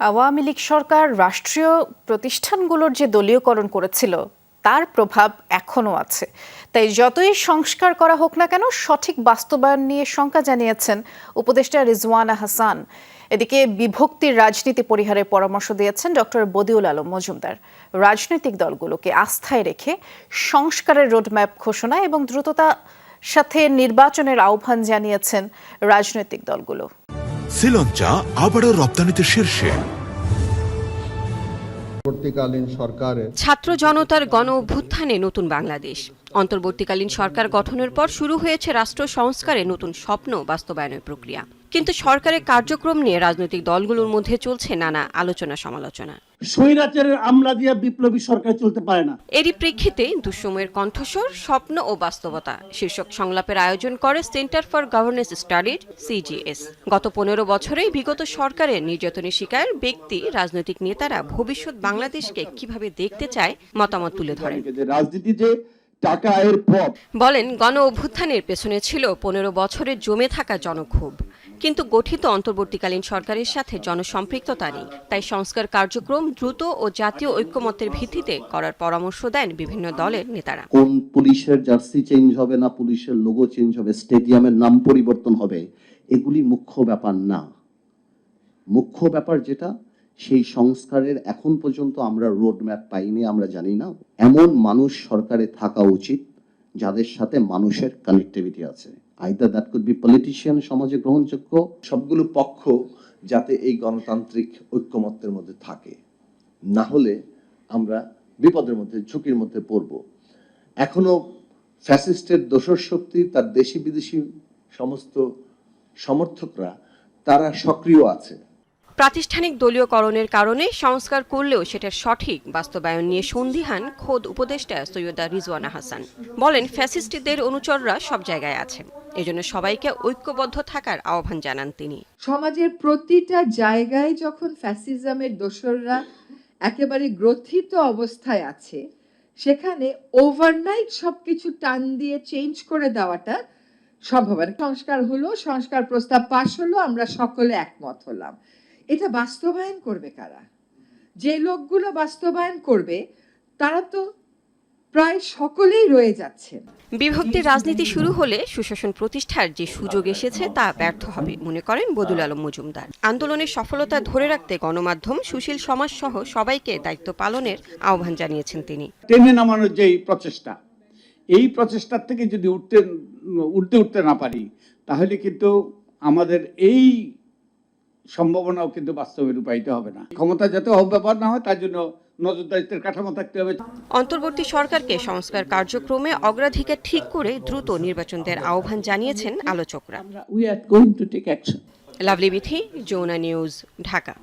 আওয়ামী লীগ সরকার রাষ্ট্রীয় প্রতিষ্ঠানগুলোর যে দলীয়করণ করেছিল, তার প্রভাব এখনও আছে। তাই যতই সংস্কার করা হোক না কেন, সঠিক বাস্তবায়ন নিয়ে শঙ্কা জানিয়েছেন উপদেষ্টা রিজওয়ানা হাসান। এদিকে বিভক্তির রাজনীতি পরিহারের পরামর্শ দিয়েছেন ডক্টর বদিউল আলম মজুমদার। রাজনৈতিক দলগুলোকে আস্থায় রেখে সংস্কারের রোডম্যাপ ঘোষণা এবং দ্রুততা সাথে নির্বাচনের আহ্বান জানিয়েছেন রাজনৈতিক দলগুলো। শ্রীলঞ্চা আবারও রপ্তানিতে শীর্ষে। পরবর্তীকালীন সরকারের ছাত্র জনতার গণ অভ্যুত্থানে নতুন বাংলাদেশ। অন্তর্বর্তীকালীন সরকার গঠনের পর শুরু হয়েছে রাষ্ট্র সংস্কারে নতুন স্বপ্ন বাস্তবায়নের প্রক্রিয়া। কিন্তু সরকারের কার্যক্রম নিয়ে রাজনৈতিক দলগুলোর মধ্যে চলছে নানা আলোচনা সমালোচনা স্বৈরাচারের আমলা দিয়ে বিপ্লবী সরকার চলতে পারে না। এরই প্রেক্ষিতে দুঃসময়ের কণ্ঠস্বর স্বপ্ন ও বাস্তবতা। শীর্ষক সংলাপের আয়োজন করে centre for governance studies CGS. গত পনেরো বছরেই বিগত সরকারের নির্যাতনের শিকার ব্যক্তি রাজনৈতিক নেতারা ভবিষ্যৎ বাংলাদেশকে কীভাবে দেখতে চায় মতামত তুলে ধরেন। যে রাজনীতি যে টাকা আয়ের পথ। বলেন গণ অভ্যুত্থানের পেছনে ছিল পনেরো বছরের জমে থাকা জনক্ষোভ। কিন্তু গঠিত অন্তর্বর্তীকালীন সরকারের সাথে জনসম্পৃক্ততা নেই। তাই সংস্কার কার্যক্রম দ্রুত ও জাতীয় ঐক্যমত্যের ভিত্তিতে করার পরামর্শ দেন বিভিন্ন দলের নেতারা। কোন পুলিশের জার্সি চেঞ্জ হবে না পুলিশের লোগো চেঞ্জ হবে, স্টেডিয়ামের নাম পরিবর্তন হবে, এগুলি মুখ্য ব্যাপার না। মুখ্য ব্যাপার যেটা, সেই সংস্কারের এখন পর্যন্ত আমরা রোড ম্যাপ পাইনি, আমরা জানি না। এমন মানুষ সরকারে থাকা উচিত, যাদের সাথে মানুষের কানেক্টিভিটি আছে। Either that could be politician সমাজে গ্রহণযোগ্য, সবগুলো পক্ষ যাতে এই গণতান্ত্রিক ঐক্যমত্যের মধ্যে থাকে। না হলে আমরা বিপদের মধ্যে, ঝুঁকির মধ্যে পড়ব। এখনও ফ্যাসিস্টের দোসর শক্তি, তার দেশি বিদেশি সমস্ত সমর্থকরা, তারা সক্রিয় আছে। প্রাতিষ্ঠানিক দলীয়করণের কারণে সংস্কার করলেও সেটার সঠিক বাস্তবায়ন নিয়ে সন্দিহান খোদ উপদেষ্টা সৈয়দা রিজওয়ানা হাসান। বলেন, ফ্যাসিস্টদের অনুচররা সব জায়গায় আছেন। এজন্য সবাইকে ঐক্যবদ্ধ থাকার আহ্বান জানান তিনি। সমাজের প্রতিটা জায়গায় যখন ফ্যাসিজমের দোসররা একেবারে গ্রথিত অবস্থায় আছে, সেখানে ওভারনাইট সবকিছু টান দিয়ে চেঞ্জ করে দেওয়াটা সম্ভব সংস্কার হলো, সংস্কার প্রস্তাব পাশ হলো, আমরা সকলে একমত হলাম। এটা বাস্তবায়ন করবে কারা? যে লোকগুলো বাস্তবায়ন করবে, তারা তো প্রায় সকলেই রয়ে যাচ্ছেন। বিভক্তির রাজনীতি শুরু হলে সুশাসন প্রতিষ্ঠার যে সুযোগ এসেছে তা ব্যর্থ হবে মনে করেন বদুল আলম মজুমদার। আন্দোলনের সফলতা ধরে রাখতে গণমাধ্যম সুশীল সমাজ সহ সবাইকে দায়িত্ব পালনের আহ্বান জানিয়েছেন তিনি। টেনে নামানোর যে প্রচেষ্টা এই প্রচেষ্টার থেকে যদি উঠতে উঠতে উঠতে না পারি তাহলে কিন্তু আমাদের এই সম্ভাবনাও কিন্তু বাস্তবে রূপায়িত হবে না। ক্ষমতা যাতে অব্যাপার না হয় তার জন্য নজরদারিত্বের কাঠামো থাকতে হবে। অন্তর্বর্তী সরকারকে সংস্কার কার্যক্রমে অগ্রাধিকার ঠিক করে দ্রুত নির্বাচনদের দেওয়ার আহ্বান জানিয়েছেন আলোচকরা। লাভলি বিথি যৌনা নিউজ ঢাকা।